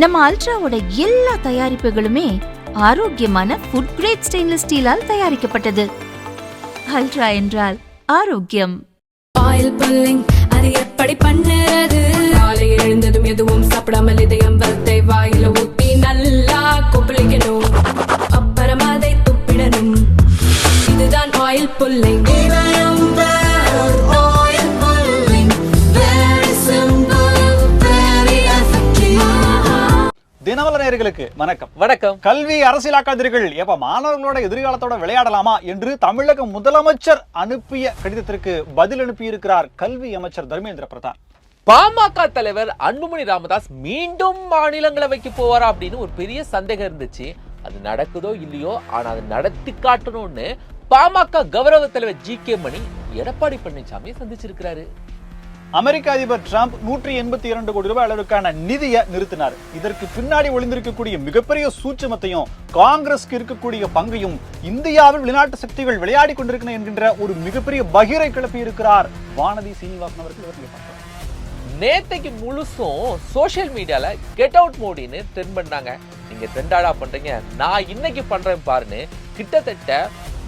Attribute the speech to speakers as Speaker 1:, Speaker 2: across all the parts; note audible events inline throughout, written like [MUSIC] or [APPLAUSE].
Speaker 1: நம்ம அல்ட்ராவோட எல்லா தயாரிப்புகளுமே ஆரோக்கியமான ஃபுட் கிரேட் ஸ்டெயின்லெஸ் ஸ்டீலால் தயாரிக்கப்பட்டது. அல்ட்ரா என்றால் ஆரோக்கியம்.
Speaker 2: ஆயில் புல்லிங் அது எப்படி பண்ணுறது? காலை எழுந்ததும் எதுவும் சாப்பிடாமல் இதயம் வளத்தை வாயில ஊத்தி நல்லா கொப்பளிக்கணும். அப்புறம் அதை துப்பிடணும். இதுதான் ஆயில் புல்லிங்
Speaker 3: தினமல நேயர்களுக்கு வணக்கம்.
Speaker 4: வணக்கம்.
Speaker 3: கல்வி அரசியலாக்காதீர்கள். ஏப்பா மாணவர்களோட எதிர்காலத்தோட விளையாடலாமா என்று தமிழக முதலமைச்சர் அனுப்பிய கடிதத்திற்கு பதில் அனுப்பியிருக்கிறார் கல்வி அமைச்சர் தர்மேந்திர பிரதான்.
Speaker 4: பாமக தலைவர் அன்புமணி ராமதாஸ் மீண்டும் மாநிலங்களவைக்கு போவாரா அப்படின்னு ஒரு பெரிய சந்தேகம் இருந்துச்சு. அது நடக்குதோ இல்லையோ ஆனா அது நடத்தி காட்டணும்னு பாமக கௌரவ தலைவர் ஜி கே மணி எடப்பாடி பழனிசாமி சந்திச்சிருக்கிறாரு.
Speaker 3: அமெரிக்க அதிபர் டிரம்ப் நூற்றி எண்பத்தி இரண்டு கோடி ரூபாய் அளவுக்கான நிதியை நிறுத்தினார். இதற்கு பின்னாடி ஒளிந்திருக்கக்கூடிய மிகப்பெரிய சூட்சமத்தையும் காங்கிரஸ்க்கு இருக்கக்கூடிய பங்கையும் இந்தியாவில் வெளிநாட்டு சக்திகள் விளையாடி கொண்டிருக்கின்றன என்கின்ற ஒரு மிகப்பெரிய பகிரை கிளப்பி இருக்கிறார் வானதி சீனிவாசன் அவர்கள்
Speaker 4: நேத்தைக்கு முழுசும் சோசியல் மீடியால கெட் அவுட் மோடின்னு ட்ரெண்ட் பண்ணாங்க நீங்க ட்ரெண்டாடா பண்றீங்க. நான் இன்னைக்கு பண்றேன் பாருன்னு கிட்டத்தட்ட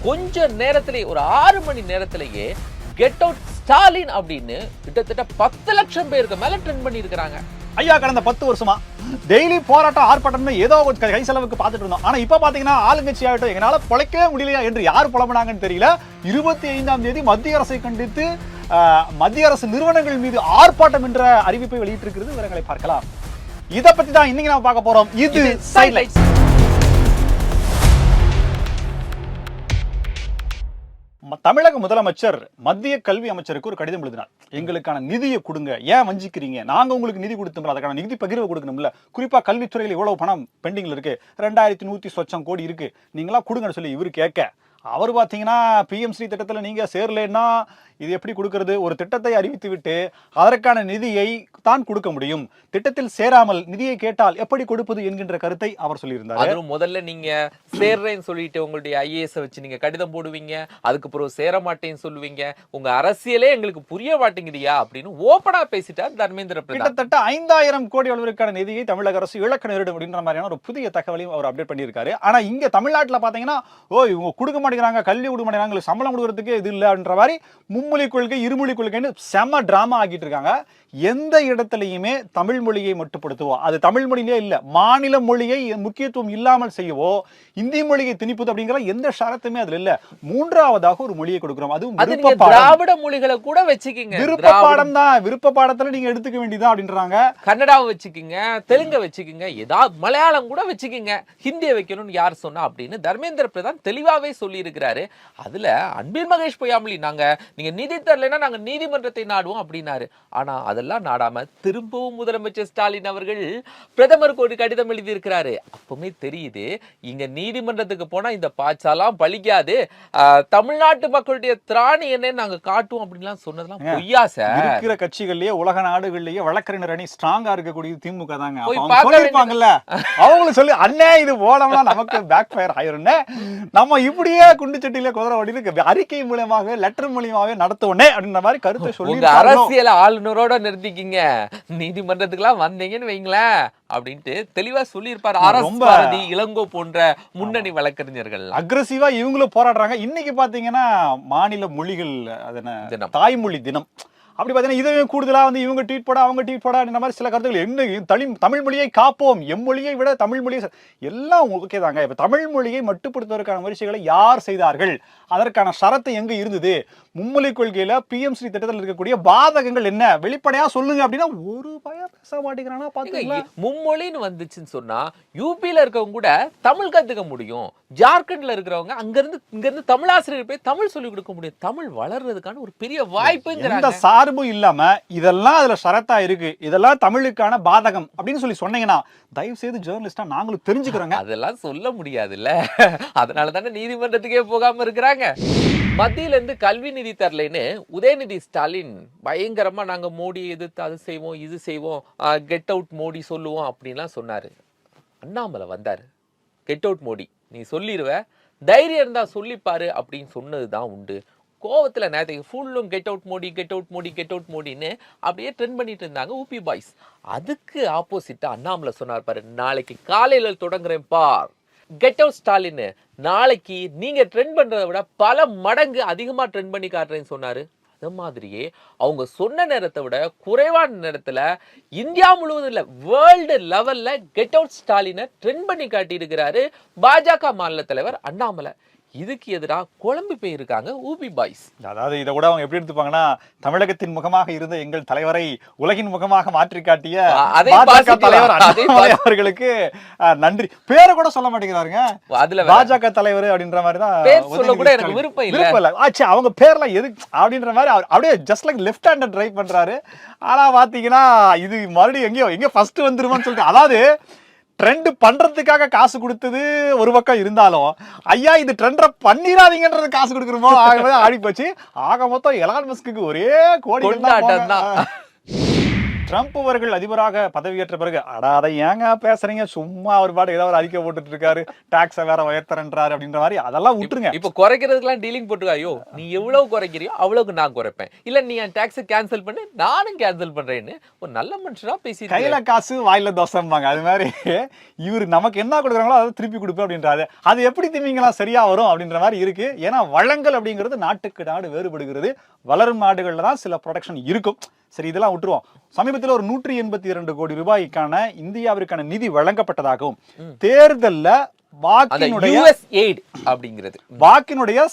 Speaker 4: கொஞ்ச நேரத்திலேயே ஒரு ஆறு மணி நேரத்திலேயே கெட் அவுட் ஸ்டாலின் அப்படின்னு கிட்டத்தட்ட பத்து லட்சம் பேருக்கு மேல ட்ரெண்ட் பண்ணி இருக்கிறாங்க
Speaker 3: ஐயா கடந்த பத்து வருஷமா டெய்லி போராட்டம் ஆர்ப்பாட்டம்னு ஏதோ ஒரு கை செலவுக்கு பார்த்துட்டு இருந்தோம். ஆனா இப்ப பாத்தீங்கன்னா ஆளுங்கட்சி ஆகட்டும் எங்களால பொழைக்கவே முடியலையா என்று யார் புலம்புனாங்கன்னு தெரியல. இருபத்தி ஐந்தாம் தேதி மத்திய அரசை கண்டித்து மத்திய அரசு நிறுவனங்கள் மீது ஆர்ப்பாட்டம் என்ற அறிவிப்பை வெளியிட்டிருக்கிறது. விவரங்களை பார்க்கலாம். இத பத்தி தான் இன்னைக்கு நாம பார்க்க போறோம். இது சைட்லைட்ஸ் தமிழக முதலமைச்சர் மத்திய கல்வி அமைச்சருக்கு ஒரு கடிதம் எழுதினார். எங்களுக்கான நிதியை கொடுங்க. ஏன் வஞ்சிக்கிறீங்க? நாங்கள் உங்களுக்கு நிதி கொடுத்தோம்ல அதுக்கான நிதி பகிர்வு கொடுக்கணும்ல. குறிப்பாக கல்வித்துறையில் இவ்வளவு பணம் பெண்டிங்கில் இருக்கு. ரெண்டாயிரத்தி நூற்றி சொச்சம் கோடி இருக்கு. நீங்களா கொடுங்கன்னு சொல்லி இவர் கேட்க. அவர் பார்த்தீங்கன்னா பிஎம்சி திட்டத்தில் நீங்கள் சேரலைன்னா இது எப்படி கொடுக்கிறது? ஒரு திட்டத்தை அறிவித்து விட்டு அதற்கான நிதியை தான் கொடுக்க முடியும். திட்டத்தில் சேராமல் நிதியை கேட்டால் எப்படி கொடுப்பது என்கின்ற கருத்தை அவர் சொல்லியிருந்தார்.
Speaker 4: அதுவும் முதல்ல நீங்க சேர்றேன்னு சொல்லிட்டு உங்களுடைய ஐஏஎஸ் வச்சு நீங்க கடிதம் போடுவீங்க அதுக்கப்புறம் சேர மாட்டேன்னு சொல்லுவீங்க உங்க அரசியலே எங்களுக்கு புரிய மாட்டேங்குதியா அப்படின்னு ஓபனா பேசிட்டார் தர்மேந்திர பிரதான்.
Speaker 3: கிட்டத்தட்ட ஐந்தாயிரம் கோடி அளவிற்கான நிதியை தமிழக அரசு இழக்க நேரிடும் அப்படின்ற மாதிரியான ஒரு புதிய தகவலையும் அவர் அப்டேட் பண்ணியிருக்காரு. ஆனா இங்க தமிழ்நாட்டுல பாத்தீங்கன்னா ஓ இவங்க கொடுக்க மாட்டேங்கிறாங்க கல்வி கொடுக்க மாட்டேங்கிறாங்க சம்பளம் கொடுக்கறதுக்கு இது இல்ல அப்படின்ற மாதிரி மும்மொழி கொள்கை இருமொழி கொள்கைன்னு செம டிராமா ஆக்கிட்டு இருக்காங்க. எந்த இடத்துலையுமே தமிழ் மொழியை மட்டுப்படுத்துவோம் அது தமிழ் மொழியிலே இல்ல மாநில மொழியை முக்கியத்துவம் இல்லாமல் செய்யவோ இந்தி மொழியை திணிப்பது அப்படிங்கிற எந்த ஷரத்துமே அதுல இல்ல. மூன்றாவதாக ஒரு மொழியை கொடுக்கிறோம். அதுவும்
Speaker 4: அது திராவிட மொழிகளை கூட வச்சுக்கிங்க.
Speaker 3: விருப்ப பாடம் தான். விருப்ப பாடத்துல நீங்க எடுத்துக்க வேண்டியதா அப்படின்றாங்க.
Speaker 4: கன்னடாவை வச்சுக்கிங்க தெலுங்க வச்சுக்கிங்க ஏதாவது மலையாளம் கூட வச்சுக்கிங்க. ஹிந்தியை வைக்கணும்னு யார் சொன்னா அப்படின்னு தர்மேந்திர பிரதான் தெளிவாவே சொல்லி இருக்கிறாரு அதுல அன்பில் மகேஷ் பொய்யாமலி நாங்க நீங்க நிதி தரலைன்னா நாங்க நீதிமன்றத்தை நாடுவோம் அப்படின்னாரு. ஆனா அதெல்லாம் நாடாம திரும்பவும் முதலமைச்சர் ஸ்டாலின் அவர்கள் பிரதமருக்கு ஒரு கடிதம் எழுதி இருக்கிறாரு அப்பவுமே தெரியுது இங்க நீதிமன்றத்துக்கு போனா இந்த பாச்சாலாம் பலிக்காது ஆஹ், தமிழ்நாட்டு மக்களுடைய திராணி என்னன்னு நாங்க காட்டுவோம் அப்படின்லாம் சொன்னதெல்லாம் பொய்யா சார்?
Speaker 3: இருக்கிற கட்சிகள்லயே உலக நாடுகள்லயே வழக்கறிஞர் அணி ஸ்ட்ராங்கா இருக்கக்கூடியது திமுக தாங்க. சொல்லிருப்பாங்கல்ல அவங்களும் சொல்லி அண்ணே இது போனோம்னா நமக்கு பேக் ஃபயர் ஆயிரும்னே. நம்ம இப்படியே குண்டு சட்டியில குதிரை ஓடினு அறிக்கை மூலியமாக லெட்டர் மூலியமாவே நடத்துவோனே அப்படின்ற மாதிரி கருத்தை சொல்லி
Speaker 4: அரசியல் ஆளுநரோட நிறுத்திக்கிங்க. நீதிமன்றத்துக்குலாம் வந்தீங்கன்னு வைங்களேன் அப்படின்ட்டு தெளிவா சொல்லியிருப்பாரு அரசு பாரதி இளங்கோ போன்ற முன்னணி வழக்கறிஞர்கள்.
Speaker 3: அக்ரஸிவா இவங்களும் போராடுறாங்க. இன்னைக்கு பாத்தீங்கன்னா மாநில மொழிகள் அது என்ன?
Speaker 4: தினம்.
Speaker 3: தாய்மொழி தினம். அப்படி பார்த்தீங்கன்னா இதை கூடுதலா வந்து இவங்க ட்வீட் போட அவங்க ட்வீட் போட இந்த மாதிரி சில கருத்துக்கள். என்ன தமிழ் தமிழ் மொழியை காப்போம். எம்மொழியை விட தமிழ் மொழியை எல்லாம் ஓகே தாங்க. இப்ப தமிழ் மொழியை மட்டுப்படுத்துவதற்கான முயற்சிகளை யார் செய்தார்கள்? அதற்கான ஷரத்து எங்க இருந்தது? மும்மொழி கொள்கையில பிஎம்சி திட்டத்தில் இருக்கக்கூடிய பாதகங்கள் என்ன? வெளிப்படையா சொல்லுங்க அப்படின்னா ஒரு பயம் பேச மாட்டேங்கிறானா
Speaker 4: இ- மும்மொழின்னு வந்துச்சுன்னு சொன்னா யூபில இருக்கவங்க கூட தமிழ் கத்துக்க முடியும். ஜார்க்கண்ட்ல இருக்கிறவங்க அங்க இருந்து இங்க இருந்து தமிழ் ஆசிரியர் போய் தமிழ் சொல்லி கொடுக்க முடியும். தமிழ் வளர்றதுக்கான ஒரு பெரிய
Speaker 3: எந்த
Speaker 4: வாய்ப்புங்கிறாங்க.
Speaker 3: சார்பும் இல்லாம இதெல்லாம் அதுல சரத்தா இருக்கு. இதெல்லாம் தமிழுக்கான பாதகம் அப்படின்னு சொல்லி சொன்னீங்கன்னா தயவு செய்து ஜேர்னலிஸ்டா நாங்களும் தெரிஞ்சுக்கிறோங்க.
Speaker 4: அதெல்லாம் சொல்ல முடியாதுல்ல. அதனால தானே நீதிமன்றத்துக்கே போகாம இருக்கிறாங்க. மத்தியில இருந்து கல்வி நிதி தரலைன்னு உதயநிதி ஸ்டாலின் பயங்கரமா நாங்க மோடி எதிர்த்து அது செய்வோம் இது செய்வோம் கெட் அவுட் மோடி சொல்லுவோம் அப்படின்லாம் சொன்னாரு. அண்ணாமலை வந்தாரு. கெட் அவுட் மோடி நீ சொல்லிடுவ தைரியம் இருந்தா சொல்லிப்பாரு அப்படின்னு சொன்னதுதான் உண்டு. கோவத்தில் நேரத்துக்கு ஃபுல்லும் get out Modi get out Modi get out மோடின்னு அப்படியே ட்ரெண்ட் பண்ணிட்டு இருந்தாங்க ஊபி பாய்ஸ் அதுக்கு ஆப்போசிட்டாக அண்ணாமலை சொன்னார் பாரு நாளைக்கு காலையில் தொடங்குறேன் பார். கெட் அவுட் ஸ்டாலின் நாளைக்கு நீங்கள் ட்ரெண்ட் பண்ணுறதை விட பல மடங்கு அதிகமாக ட்ரெண்ட் பண்ணி காட்டுறேன்னு சொன்னார். அது மாதிரியே அவங்க சொன்ன நேரத்தை விட குறைவான நேரத்தில் இந்தியா முழுவதும் இல்லை வேர்ல்டு லெவலில் கெட் அவுட் ஸ்டாலினை ட்ரெண்ட் பண்ணி காட்டியிருக்கிறாரு பாஜக மாநில தலைவர் அண்ணாமலை. இதுக்கு எதிராக குழம்பு போயிருக்காங்க ஊபி பாய்ஸ்
Speaker 3: அதாவது இதை கூட அவங்க எப்படி எடுத்துப்பாங்கன்னா தமிழகத்தின் முகமாக இருந்த எங்கள் தலைவரை உலகின் முகமாக மாற்றி காட்டிய பாஜக தலைவர் அவர்களுக்கு நன்றி பேரை கூட சொல்ல மாட்டேங்கிறாருங்க
Speaker 4: அதுல.
Speaker 3: பாஜக தலைவர் அப்படின்ற மாதிரி தான்
Speaker 4: பேர் சொல்ல கூட எனக்கு. விருப்பம் இல்ல.
Speaker 3: விருப்பம் இல்ல ஆச்சு அவங்க பேர்லாம் எது அப்படின்ற மாதிரி அப்படியே just like left handed try பண்றாரு ஆனா பாத்தீங்கன்னா இது மறுபடியும் எங்கேயோ எங்கேயோ ஃபர்ஸ்ட் வந்துருமான்னு சொல்லிட்டு அதாவது ட்ரெண்ட் பண்றதுக்காக காசு கொடுத்தது ஒரு பக்கம் இருந்தாலும் ஐயா இது ட்ரெண்டரை பண்ணிடாதீங்கன்றது காசு கொடுக்குறோமோ ஆகவே ஆடி போச்சு ஆக மொத்தம் எலான் மஸ்க்கு ஒரே கோடி
Speaker 4: கொண்டாட்டம் தான்.
Speaker 3: ட்ரம்ப் அவர்கள் அதிபராக பதவியேற்ற பிறகு அடா அதை ஏங்க பேசுறீங்க? சும்மா அவர் பாட்டு ஏதோ ஒரு அறிக்கை போட்டுட்டு இருக்காரு டாக்ஸை வேற உயர்த்தறன்றாரு அப்படின்ற மாதிரி அதெல்லாம் விட்டுருங்க.
Speaker 4: இப்ப குறைக்கிறதுக்கெல்லாம் டீலிங் போட்டுக்கோ. ஐயோ நீ எவ்வளவு குறைக்கிறியோ அவ்வளவுக்கு நான் குறைப்பேன். இல்ல நீ என் டாக்ஸ் கேன்சல் பண்ணு நானும் கேன்சல் பண்றேன்னு ஒரு நல்ல மனுஷனா பேசி
Speaker 3: கையில காசு வாயில தோசைம்பாங்க. அது மாதிரி இவர் நமக்கு என்ன கொடுக்குறாங்களோ அதை திருப்பி கொடுப்பேன் அப்படின்றாரு. அது எப்படி திமிங்கலாம் சரியா வரும் அப்படின்ற மாதிரி இருக்கு. ஏன்னா வளங்கள் அப்படிங்கிறது நாட்டுக்கு நாடு வேறுபடுகிறது. வளரும் நாடுகள்ல தான் சில ப்ரொடக்ஷன் இருக்கும். சரி இதெல்லாம் விட்டுருவோம். சமீபத்தில் ஒரு நூற்றி எண்பத்தி இரண்டு கோடி ரூபாய்க்கான இந்தியாவிற்கான நிதி வழங்கப்பட்டதாகவும் தேர்தல்ல வாக்கினுடைய
Speaker 4: அப்படிங்கிறது.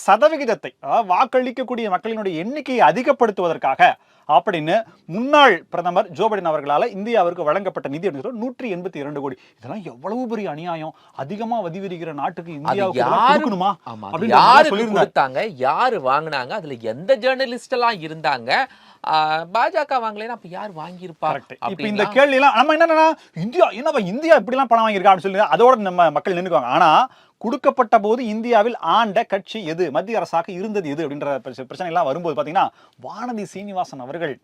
Speaker 3: சதவிகிதத்தை வாக்களிக்கக்கூடிய மக்களினுடைய எண்ணிக்கையை அதிகப்படுத்துவதற்காக அப்படின்னு முன்னாள் பிரதமர் ஜோ பைடன் அவர்களால இந்தியாவிற்கு வழங்கப்பட்ட நிதி அப்படின்னு நூற்றி எண்பத்தி இரண்டு கோடி. இதெல்லாம் எவ்வளவு பெரிய அநியாயம்? அதிகமா வதி விரிகிற நாட்டுக்கு இந்தியாவுக்கு
Speaker 4: யாரு கொடுத்தாங்க? யாரு வாங்குனாங்க? அதுல எந்த ஜேர்னலிஸ்ட் எல்லாம் இருந்தாங்க? பாஜக வாங்கலைன்னா அப்ப யார் வாங்கியிருப்பா
Speaker 3: இப்ப இந்த கேள்வி எல்லாம் நம்ம என்னன்னா இந்தியா என்னப்பா இந்தியா இப்படி எல்லாம் பணம் வாங்கியிருக்கா அப்படின்னு சொல்லி அதோட நம்ம மக்கள் நின்னுக்குவாங்க ஆனா கொடுக்கப்பட்ட போது இந்தியாவில் ஆண்ட கட்சி எது? மத்திய அரசாக இருந்தது எது? அப்படின்ற பிரச்ச- பிரச்சனை எல்லாம் வரும்போது பாத்தீங்கன்னா வானதி சீனிவாசன் அவர்கள்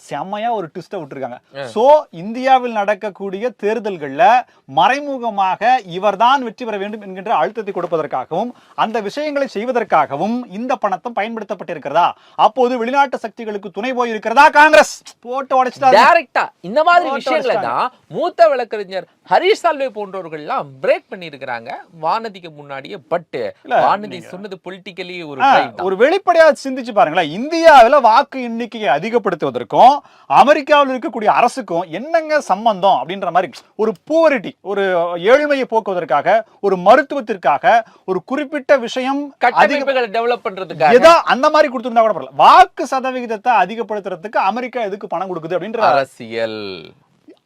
Speaker 3: செம்மையா ஒரு ட்விஸ்ட விட்டுருக்காங்க. சோ இந்தியாவில் நடக்கக்கூடிய தேர்தல்கள்ல மறைமுகமாக இவர்தான் வெற்றி பெற வேண்டும் என்கின்ற அழுத்தத்தை கொடுப்பதற்காகவும் அந்த விஷயங்களை செய்வதற்காகவும் இந்த பணத்தம் பயன்படுத்தப்பட்டிருக்கிறதா? அப்போது வெளிநாட்டு சக்திகளுக்கு துணை போய் இருக்கிறதா காங்கிரஸ்! போட்டு உடைச்சிட்டாரு.
Speaker 4: டைரக்டா இந்த மாதிரி விஷயங்களை. தான் மூத்த வழக்கறிஞர் ஹரிஷ் சால்வே போன்றவர்கள் எல்லாம் பிரேக் பண்ணிருக்கிறாங்க வானதிக்கு முன்னாடியே பட்
Speaker 3: இல்ல,
Speaker 4: வானதி சொன்னது பொலிட்டிக்கலி ஒரு.
Speaker 3: ஒரு வெளிப்படையா சிந்திச்சு பாருங்களேன். இந்தியாவில வாக்கு எண்ணிக்கையை அதிகப்படுத்துவதற்கும் அமெரிக்காவில் இருக்கக்கூடிய அரசுக்கும் என்னங்க சம்பந்தம் அப்படின்ற மாதிரி ஒரு பூவரிட்டி ஒரு ஏழ்மையை போக்குவதற்காக ஒரு மருத்துவத்திற்காக ஒரு குறிப்பிட்ட விஷயம்
Speaker 4: கட்டமைப்புகளை டெவலப் பண்றதுக்காக.
Speaker 3: ஏதோ அந்த மாதிரி கொடுத்திருந்தா கூட பரவாயில்ல. வாக்கு சதவிகிதத்தை அதிகப்படுத்துறதுக்கு அமெரிக்கா எதுக்கு பணம் கொடுக்குது அப்படின்ற
Speaker 4: அரசியல்.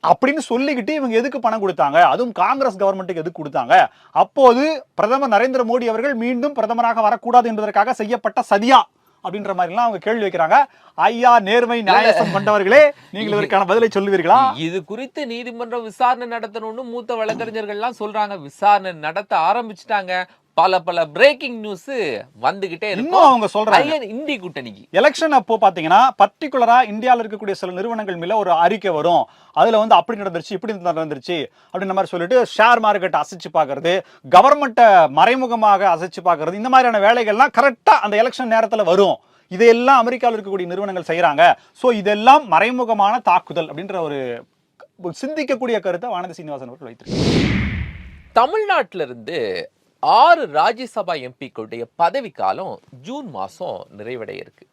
Speaker 3: அப்படின்னு சொல்லிக்கிட்டு இவங்க எதுக்கு பணம் கொடுத்தாங்க? அதுவும் காங்கிரஸ் கவர்மெண்ட்டுக்கு எதுக்கு கொடுத்தாங்க? அப்போது பிரதமர் நரேந்திர மோடி அவர்கள் மீண்டும் பிரதமராக வரக்கூடாது என்பதற்காக செய்யப்பட்ட சதியா? அப்படின்ற மாதிரிலாம் அவங்க கேள்வி வைக்கிறாங்க. ஐயா நேர்மை நியாயசம் கொண்டவர்களே நீங்கள் இதற்கான பதிலை சொல்லுவீர்களா?
Speaker 4: இது குறித்து நீதிமன்றம் விசாரணை நடத்தணும்னு மூத்த வழக்கறிஞர்கள்லாம் சொல்றாங்க. விசாரணை நடத்த ஆரம்பிச்சிட்டாங்க. பல பல பிரேக்கிங் நியூஸ் வந்துகிட்டே இருக்கும்.
Speaker 3: அவங்க சொல்றாங்க.
Speaker 4: இந்தி கூட்டணிக்கு.
Speaker 3: எலெக்ஷன் அப்போ பாத்தீங்கன்னா பர்டிகுலரா இந்தியாவில் இருக்கக்கூடிய சில நிறுவனங்கள் மேல ஒரு அறிக்கை வரும். அதுல வந்து அப்படி நடந்துருச்சு இப்படி நடந்துருச்சு அப்படின்ற மாதிரி சொல்லிட்டு ஷேர் மார்க்கெட் அசைச்சு பார்க்கறது கவர்மெண்ட்டை மறைமுகமாக அசைச்சு பார்க்கறது இந்த மாதிரியான வேலைகள்லாம் கரெக்டா அந்த எலெக்ஷன் நேரத்துல வரும். இதையெல்லாம் அமெரிக்காவில் இருக்கக்கூடிய நிறுவனங்கள் செய்யறாங்க. சோ இதெல்லாம் மறைமுகமான தாக்குதல் அப்படின்ற ஒரு சிந்திக்கக்கூடிய கருத்தை வானதி சீனிவாசன் அவர்கள் வைத்திருக்காங்க
Speaker 4: தமிழ்நாட்டில இருந்து ஆறு ராஜ்யசபா எம்பிக்களுடைய பதவிக்காலம் ஜூன் மாதம் நிறைவடைய இருக்கு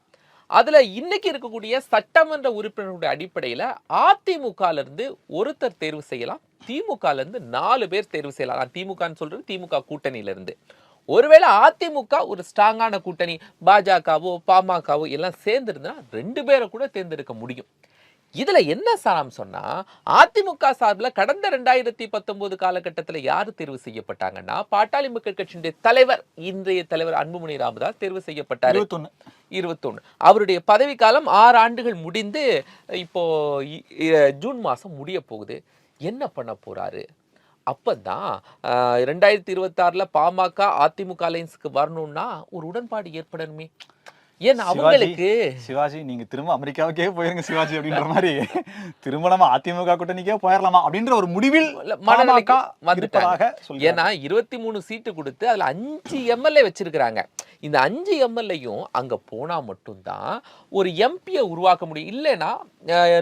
Speaker 4: அதில் இன்னைக்கு இருக்கக்கூடிய சட்டமன்ற உறுப்பினர்களுடைய அடிப்படையில் அதிமுகலேருந்து ஒருத்தர் தேர்வு செய்யலாம் திமுகலேருந்து நாலு பேர் தேர்வு செய்யலாம். நான் திமுகன்னு சொல்கிறது திமுக கூட்டணியிலேருந்து. ஒருவேளை அதிமுக ஒரு ஸ்ட்ராங்கான கூட்டணி பாஜகவோ பாமகவோ எல்லாம் சேர்ந்துருந்தா ரெண்டு பேரை கூட தேர்ந்தெடுக்க முடியும். இதுல என்ன சாராம்சம்னா அதிமுக சார்பில் கடந்த ரெண்டாயிரத்தி பத்தொன்பது காலகட்டத்துல யாரு தேர்வு செய்யப்பட்டாங்கன்னா பாட்டாளி மக்கள் கட்சியினுடைய தலைவர் இன்றைய தலைவர் அன்புமணி ராமதாஸ் தேர்வு செய்யப்பட்டாரு.
Speaker 3: இருபத்தொன்னு.
Speaker 4: அவருடைய பதவிக்காலம் ஆறு ஆண்டுகள் முடிந்து இப்போ ஜூன் மாசம் முடிய போகுது. என்ன பண்ண போறாரு? அப்பதான் ரெண்டாயிரத்தி இருபத்தாறுல பாமக அதிமுக அலைன்ஸுக்கு வரணும்னா ஒரு உடன்பாடு ஏற்படணுமே. ஏன்னா
Speaker 3: சிவாஜி,
Speaker 4: அவங்களுக்கு?
Speaker 3: சிவாஜி நீங்க திரும்ப அமெரிக்காவுக்கே போயிருங்க சிவாஜி அப்படின்ற மாதிரி. திரும்ப நம்ம அதிமுக கூட்டணிக்கே போயிடலாமா அப்படின்ற ஒரு முடிவில்
Speaker 4: மனநிலைக்கு வந்துட்டாங்க. ஏன்னா இருபத்தி மூணு சீட்டு கொடுத்து அதுல அஞ்சு எம்எல்ஏ வச்சிருக்கிறாங்க. இந்த அஞ்சு எம்எல்ஏயும் அங்கே போனால் மட்டும்தான் ஒரு எம்பியை உருவாக்க முடியும். இல்லைன்னா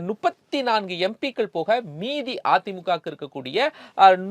Speaker 4: முப்பத்தி நான்கு எம்பிக்கள் போக மீதி அதிமுகவுக்கு இருக்கக்கூடிய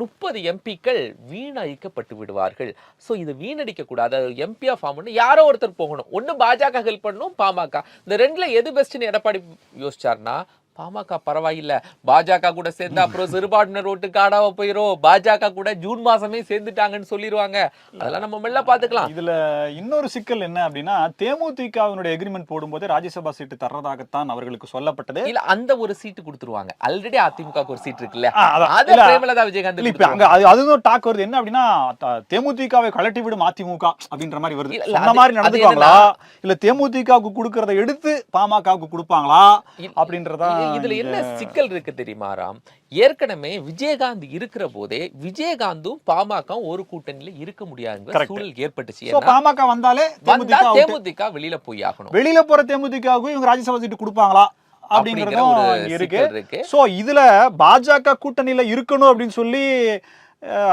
Speaker 4: முப்பது எம்பிக்கள் வீணடிக்கப்பட்டு விடுவார்கள். ஸோ இதை வீணடிக்க கூடாது. எம்பியா ஃபார்ம் பண்ணி யாரோ ஒருத்தர் போகணும். ஒன்று பாஜக ஹெல்ப் பண்ணணும் பாமக. இந்த ரெண்டில் எது பெஸ்ட்னு எடப்பாடி யோசிச்சாருன்னா பாமக பரவாயில்ல. பாஜக கூட சேர்ந்து அப்புறம் சிறுபான்மையினர் ஓட்டு காடாவ போயிரும். பாஜக கூட ஜூன் மாசமே சேர்ந்துட்டாங்கன்னு சொல்லிடுவாங்க அதெல்லாம் நம்ம மெல்ல பாத்துக்கலாம்
Speaker 3: இதுல இன்னொரு சிக்கல் என்ன அப்படின்னா தேமுதிகவினுடைய எக்ரிமெண்ட் போடும்போது ராஜ்யசபா சீட்டு தர்றதாகத்தான் அவர்களுக்கு சொல்லப்பட்டது.
Speaker 4: இல்ல அந்த ஒரு சீட்டு கொடுத்துருவாங்க. ஆல்ரெடி அதிமுக ஒரு சீட் இருக்குல்ல. அத பிரேமலதா விஜயகாந்த்
Speaker 3: அங்க அது அதுவும் டாக் வருது. என்ன அப்படின்னா தேமுதிகவை கலட்டி விடும் அதிமுக அப்படின்ற மாதிரி வருது.
Speaker 4: அது-
Speaker 3: மாதிரி நடந்துக்குவாங்களா? இல்ல தேமுதிகவுக்கு கொடுக்கறத எடுத்து பாமகவுக்கு கொடுப்பாங்களா? அப்படின்றதா
Speaker 4: இதுல என்ன சிக்கல் இருக்கு தெரியுமா ராம்? ஏற்கனவே விஜயகாந்த் இருக்கிற போதே விஜயகாந்தும் பாமக ஒரு கூட்டணியில இருக்க முடியாதுங்கிற. சூழல் ஏற்பட்டுச்சு.
Speaker 3: பாமக வந்தாலே
Speaker 4: வந்தா
Speaker 3: தேமுதிக
Speaker 4: வெளியில போய் ஆகணும்.
Speaker 3: வெளியில போற தேமுதிகவுக்கு இவங்க ராஜ்யசபா சீட்டு கொடுப்பாங்களா?
Speaker 4: அப்படிங்கிற
Speaker 3: அப்படிங்கறதும் இருக்கு. சோ இதுல பாஜக கூட்டணியில இருக்கணும் அப்படின்னு சொல்லி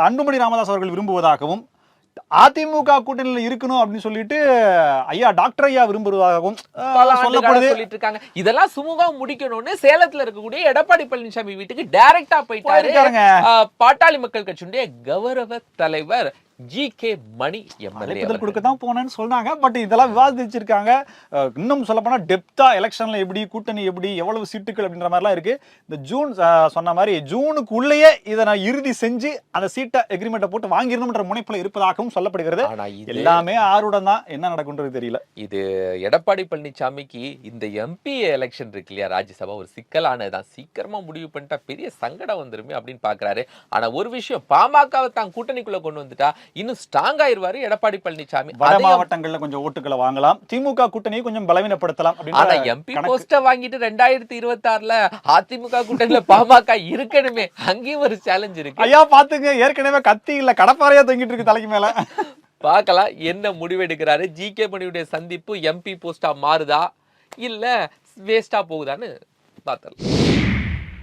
Speaker 3: அன்புமணி ராமதாஸ் அவர்கள் விரும்புவதாகவும் அதிமுக கூட்டணியில இருக்கணும் அப்படின்னு சொல்லிட்டு ஐயா டாக்டர் ஐயா விரும்புவதாகவும் சொல்லப்படுது.
Speaker 4: சொல்லிட்டு இருக்காங்க இதெல்லாம் சுமூகம் முடிக்கணும்னு சேலத்துல இருக்கக்கூடிய எடப்பாடி பழனிசாமி வீட்டுக்கு டைரக்டா போயிட்டாரு. பாட்டாளி மக்கள் கட்சியுடைய கௌரவ தலைவர் ஜி கே மணி எம்எல்ஏ
Speaker 3: கொடுக்க தான் போனேன்னு சொன்னாங்க பட் இதெல்லாம் விவாதிச்சிருக்காங்க. இன்னும் சொல்ல போனா டெப்தா எலெக்ஷன்ல எப்படி கூட்டணி எப்படி எவ்வளவு சீட்டுகள் அப்படின்ற மாதிரிலாம் இருக்கு. இந்த ஜூன் சொன்ன மாதிரி ஜூனுக்கு உள்ளேயே இதை நான் இறுதி செஞ்சு அந்த சீட்டை எக்ரிமெண்ட்டை போட்டு வாங்கிடணும்ன்ற முனைப்புல இருப்பதாகவும் சொல்லப்படுகிறது. எல்லாமே ஆறுடன் தான் என்ன நடக்கும்ன்றது தெரியல.
Speaker 4: இது எடப்பாடி பழனிசாமிக்கு இந்த எம்பி எலெக்ஷன் இருக்கு இல்லையா ராஜ்யசபா ஒரு சிக்கலானதுதான். சீக்கிரமா முடிவு பண்ணிட்டா பெரிய சங்கடம் வந்துருமே அப்படின்னு பாக்குறாரு. ஆனா ஒரு விஷயம் பாமகவை தான் கூட்டணிக்குள்ள கொண்டு வந்துட்டா. இன்னும் ஸ்ட்ராங் ஆயிருவாரு எடப்பாடி பழனிசாமி.
Speaker 3: வட மாவட்டங்கள்ல கொஞ்சம் ஓட்டுகளை வாங்கலாம். திமுக கூட்டணியை கொஞ்சம் பலவீனப்படுத்தலாம்
Speaker 4: ஆனா எம்பி போஸ்ட வாங்கிட்டு ரெண்டாயிரத்தி இருபத்தி ஆறுல அதிமுக கூட்டணியில பாமக இருக்கணுமே. அங்கேயும் ஒரு சேலஞ்ச் இருக்கு.
Speaker 3: ஐயா பாத்துங்க ஏற்கனவே கத்தி இல்ல கடப்பாறையா தொங்கிட்டு இருக்கு தலைக்கு மேல.
Speaker 4: பார்க்கலாம். என்ன முடிவெடுக்கிறாரு? ஜி கே மணியுடைய சந்திப்பு எம்பி போஸ்டா மாறுதா? இல்ல வேஸ்டா போகுதான்னு பார்த்தலாம்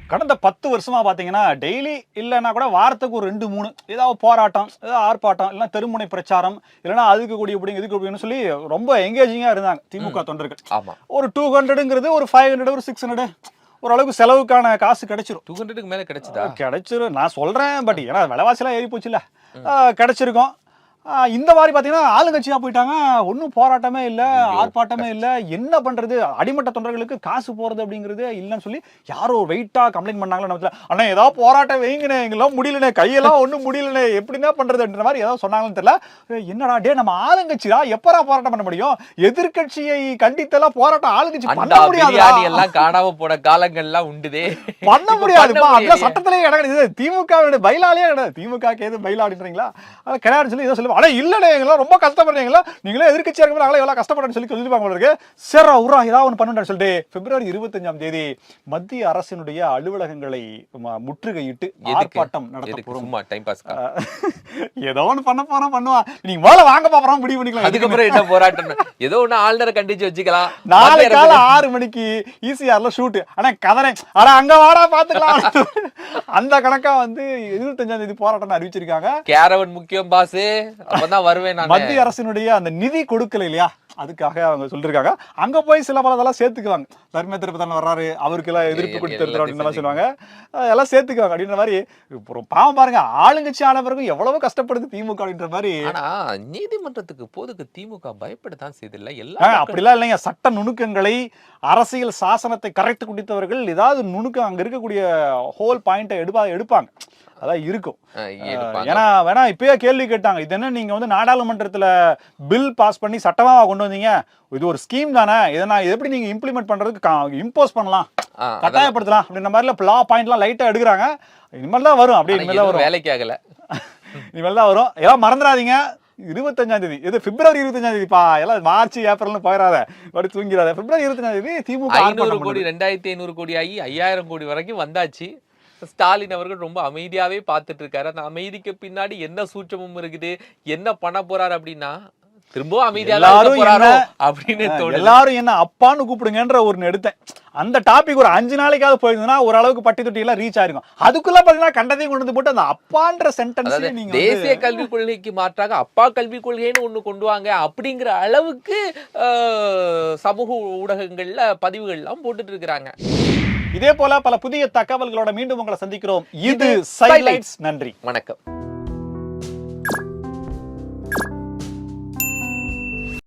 Speaker 3: கடந்த பத்து வருஷமா பாத்தீங்கன்னா டெய்லி இல்லைன்னா கூட வாரத்துக்கு ஒரு ரெண்டு மூணு ஏதாவது போராட்டம் ஏதாவது ஆர்ப்பாட்டம் இல்லைன்னா தெருமுனை பிரச்சாரம் இல்லைன்னா அதுக்கு கூடிய இப்படி இதுக்கு கூடியன்னு சொல்லி ரொம்ப எங்கேஜிங்கா இருந்தாங்க திமுக தொண்டர்கள். ஒரு டூ ஹண்ட்ரடுங்கிறது ஒரு ஃபைவ் ஹண்ட்ரட் ஒரு சிக்ஸ் ஹண்ட்ரட் ஓரளவுக்கு செலவுக்கான காசு கிடைச்சிரும்.
Speaker 4: டூ ஹண்ட்ரடுக்கு மேல கிடைச்சதா?
Speaker 3: கிடைச்சிரும். நான் சொல்றேன் பட் ஏன்னா விலைவாசிலாம் ஏறி போச்சுல ஆஹ் கிடைச்சிருக்கும். இந்த மாதிரி பாத்தீங்கன்னா ஆளுங்கட்சியா போயிட்டாங்க. ஒன்றும் போராட்டமே இல்ல ஆர்ப்பாட்டமே இல்ல. என்ன பண்றது? அடிமட்ட தொண்டர்களுக்கு காசு போறது அப்படிங்கிறது இல்லைன்னு சொல்லி யாரோ வெயிட்டா கம்ப்ளைண்ட் பண்ணாங்களோ நம்ம அண்ணா ஏதாவது போராட்டம் வைங்கண்ணே எங்கெல்லாம் முடியலனே கையெல்லாம் ஒன்றும் முடியலனே எப்படின்னா பண்றதுன்ற மாதிரி ஏதாவது சொன்னாங்கன்னு தெரியல. என்னடா டே நம்ம ஆளுங்கட்சிடா எப்பரா போராட்டம் பண்ண முடியும்? எதிர்க்கட்சியை கண்டித்தெல்லாம் போராட்டம் ஆளுங்கட்சி பண்ண முடியாது
Speaker 4: எல்லாம் காணாம போன காலங்கள்லாம் உண்டுதே. [LAUGHS]
Speaker 3: பண்ண
Speaker 4: இப்ப
Speaker 3: முடியாதுப்பா
Speaker 4: பண்ண
Speaker 3: அதுல
Speaker 4: முடியலையே.
Speaker 3: சட்டத்திலே இடம் கிடையாது திமுக பைலாலே கிடையாது திமுக எது பைலா அப்படின்றீங்களா? அதான் கிடையாது சொல்லி ஏதோ சொல்லுவாங்க ஆனா இல்லடே எங்களாம் ரொம்ப கஷ்டப்படுறீங்களா நீங்களே எதிர்க்கட்சியா இருக்கும் நாங்களே எவ்வளவு கஷ்டப்படுறேன்னு சொல்லி சொல்லிருப்பாங்க போல இருக்கு. சரி உரா ஏதாவது ஒன்று பண்ணுன்னு சொல்லிட்டு பிப்ரவரி இருபத்தஞ்சாம் தேதி மத்திய அரசினுடைய அலுவலகங்களை முற்றுகையிட்டு ஆர்ப்பாட்டம் நடத்த
Speaker 4: சும்மா டைம் பாஸ்
Speaker 3: ஏதோ ஒண்ணு பண்ண போறோம் பண்ணுவா நீங்க மேல வாங்க போறோம் முடிவு பண்ணிக்கலாம்.
Speaker 4: அதுக்கப்புறம் என்ன போராட்டம் ஏதோ ஒண்ணு ஆளுநரை கண்டிச்சு வச்சுக்கலாம்.
Speaker 3: நாளை காலை ஆறு மணிக்கு ஈசிஆர்ல ஷூட் ஆனா கதறே ஆனா அங்க வாடா பாத்துக்கலாம். அந்த கணக்கா வந்து இருபத்தஞ்சாம் தேதி போராட்டம் அறிவிச்சிருக்காங்க.
Speaker 4: கேரவன் முக்கியம் பாஸ் அப்பதான் வருவேன் நான்.
Speaker 3: மத்திய அரசினுடைய அந்த நிதி கொடுக்கல இல்லையா? அதுக்காக அவங்க சொல்லிருக்காங்க. அங்க போய் சில பல இதெல்லாம் சேர்த்துக்குவாங்க. தர்ம திருப்பதி வர்றாரு அவருக்கு எல்லாம் எதிர்ப்பு
Speaker 4: எ-
Speaker 3: கொடுத்து
Speaker 4: எல்லாத்தையும்
Speaker 3: அப்படின்னு சொல்லுவாங்க. எல்லாம் சேர்த்துக்குவாங்க அப்படின்ற மாதிரி பாவம் பாருங்க ஆளுங்கட்சி ஆன பிறகு எவ்வளவு கஷ்டப்படுது திமுக அப்படின்ற மாதிரி.
Speaker 4: ஆனா நீதிமன்றத்துக்கு போதுக்கு திமுக பயப்படத்தான் செய்தில்ல.
Speaker 3: ஆ,
Speaker 4: எல்லா
Speaker 3: அப்படிலாம் இல்லைங்க. சட்ட நுணுக்கங்களை அரசியல் சாசனத்தை கரெக்ட் குடித்தவர்கள் ஏதாவது நுணுக்கம் அங்க இருக்கக்கூடிய ஹோல் பாயிண்ட்டை எடுப்பா எடுப்பாங்க. அதான் இருக்கும். ஏன்னா வேணா இப்பயே கேள்வி கேட்டாங்க. இது என்ன நீங்க வந்து நாடாளுமன்றத்துல பில் பாஸ் பண்ணி சட்டமா கொண்டு வந்தீங்க? இது ஒரு ஸ்கீம் தானே? இதை நான் எப்படி நீங்க இம்ப்ளிமெண்ட் பண்றதுக்கு இம்போஸ் பண்ணலாம்? கட்டாயப்படுத்தலாம் அப்படின்ற மாதிரில லா பாயிண்ட்லாம் லைட்டா எடுக்கிறாங்க. இனிமேல் தான் வரும். அப்படியே [LAUGHS] இனிமேல் தான் வரும்.
Speaker 4: வேலைக்கு ஆகல.
Speaker 3: இனிமேல் தான் வரும். எல்லாம் மறந்துடாதீங்க. இருபத்தஞ்சாம் தேதி. இது பிப்ரவரி இருபத்தஞ்சாம் தேதிப்பா. எல்லாம் மார்ச் ஏப்ரல்னு போயிடாத. அப்படி தூங்கிடாத. பிப்ரவரி இருபத்தஞ்சாம் தேதி திமுக
Speaker 4: கோடி. ரெண்டாயிரத்தி ஐநூறு கோடி ஆகி ஐயாயிரம் கோடி வரைக்கும் வந்தாச்சு. ஸ்டாலின் அவர்கள் ரொம்ப அமைதியாவே பார்த்துட்டு இருக்காரு அந்த அமைதிக்கு பின்னாடி என்ன சூட்சமும் இருக்குது? என்ன பண்ண போறாரு அப்படின்னா திரும்பவும் அமைதியா அப்படின்னு
Speaker 3: எல்லாரும் என்ன அப்பான்னு கூப்பிடுங்கன்ற ஒரு எடுத்தேன் அந்த டாபிக் ஒரு அஞ்சு நாளைக்காவது போயிருந்ததுன்னா ஓரளவுக்கு பட்டி தொட்டி எல்லாம் ரீச் ஆயிருக்கும். அதுக்குள்ள பாத்தீங்கன்னா கண்டதையும் கொண்டு வந்து போட்டு அந்த அப்பான்ற சென்டென்ஸ் நீங்க
Speaker 4: தேசிய கல்விக் கொள்கைக்கு மாற்றாக அப்பா கல்விக் கொள்கைன்னு ஒண்ணு கொண்டு வாங்க அப்படிங்கிற அளவுக்கு சமூக ஊடகங்கள்ல பதிவுகள்லாம் போட்டுட்டு இருக்கிறாங்க.
Speaker 3: இதே போல பல புதிய தகவல்களோட மீண்டும் உங்களை சந்திக்கிறோம்.
Speaker 4: இது
Speaker 3: சைலைட்ஸ் நன்றி.
Speaker 4: வணக்கம்.